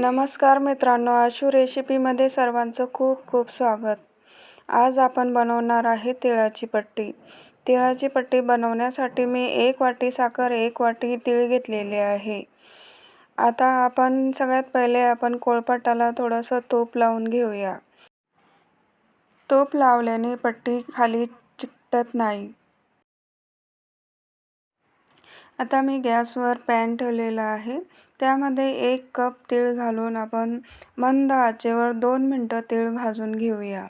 नमस्कार मित्रांनो आशू रेसिपीमध्ये सर्वांचं खूप खूप स्वागत. आज आपण बनवणार आहे तिळाची पट्टी. तिळाची पट्टी बनवण्यासाठी मी एक वाटी साखर एक वाटी तीळ घेतलेले आहे. आता आपण सगळ्यात पहिले आपण कोळपाटाला थोडंसं तूप लावून घेऊया. तूप लावल्याने पट्टी खाली चिकटत नाही. आता मी गॅसवर पॅन ठेवलेला आहे. त्यामध्ये एक कप तीळ घालून आपण मंद आचेवर दोन मिनटं तीळ भाजून घेऊया.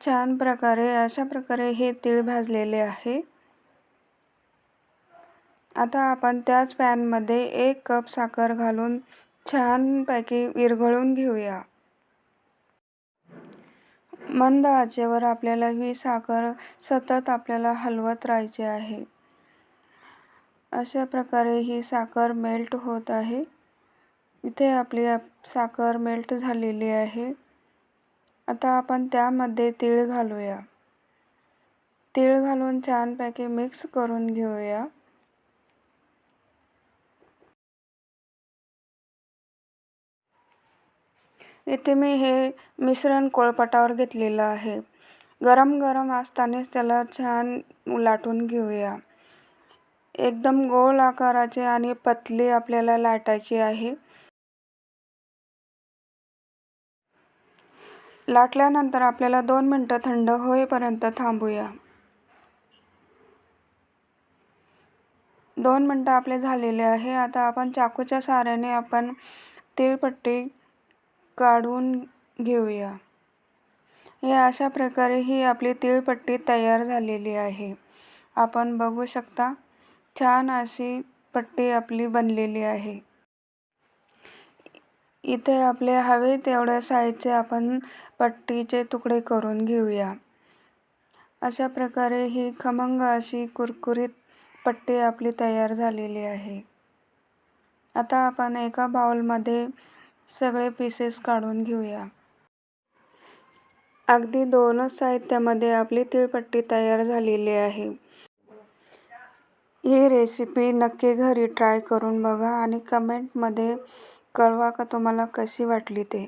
छान प्रकारे अशा प्रकारे हे तीळ भाजलेले आहे. आता आपण त्याच पॅनमध्ये एक कप साखर घालून छानपैकी विरघळून घेऊया. मंद आचेवर आपल्याला ही साखर सतत आपल्याला हलवत राहायची आहे. अशा प्रकारे ही साखर मेल्ट होत आहे. इथे आपली साखर मेल्ट झालेली आहे. आता आपण त्यामध्ये तीळ घालूया. तीळ घालून छानपैकी मिक्स करून घेऊया. इथे मी हे मिश्रण कोळपटावर घेतलेलं आहे. गरम गरम असतानाच त्याला छान लाटून घेऊया. एकदम गोल आकाराचे आणि पतली आपल्याला लाटायची आहे. लाटल्यानंतर आपल्याला दोन मिनटं थंड होईपर्यंत थांबूया. दोन मिनटं आपले झालेले आहे. आता आपण चाकूच्या साऱ्याने आपण तेलपट्टी काढून घेऊया. हे अशा प्रकारे ही आपली तिळपट्टी तयार झालेली आहे. आपण बघू शकता. छान अशी पट्टी आपली बनलेली आहे. इथे आपले हवे तेवढ्या साईजचे आपण पट्टीचे तुकडे करून घेऊया. अशा प्रकारे ही खमंग अशी कुरकुरीत पट्टी आपली तयार झालेली आहे. आता आपण एका बाउलमध्ये सगळे पीसेस काढून घेऊया. अगदी दोनच साहित्यामध्ये आपली तिळपट्टी तयार झालेली आहे. ही रेसिपी नक्की घरी ट्राय करून बघा आणि कमेंटमध्ये कळवा का तुम्हाला कशी वाटली ते.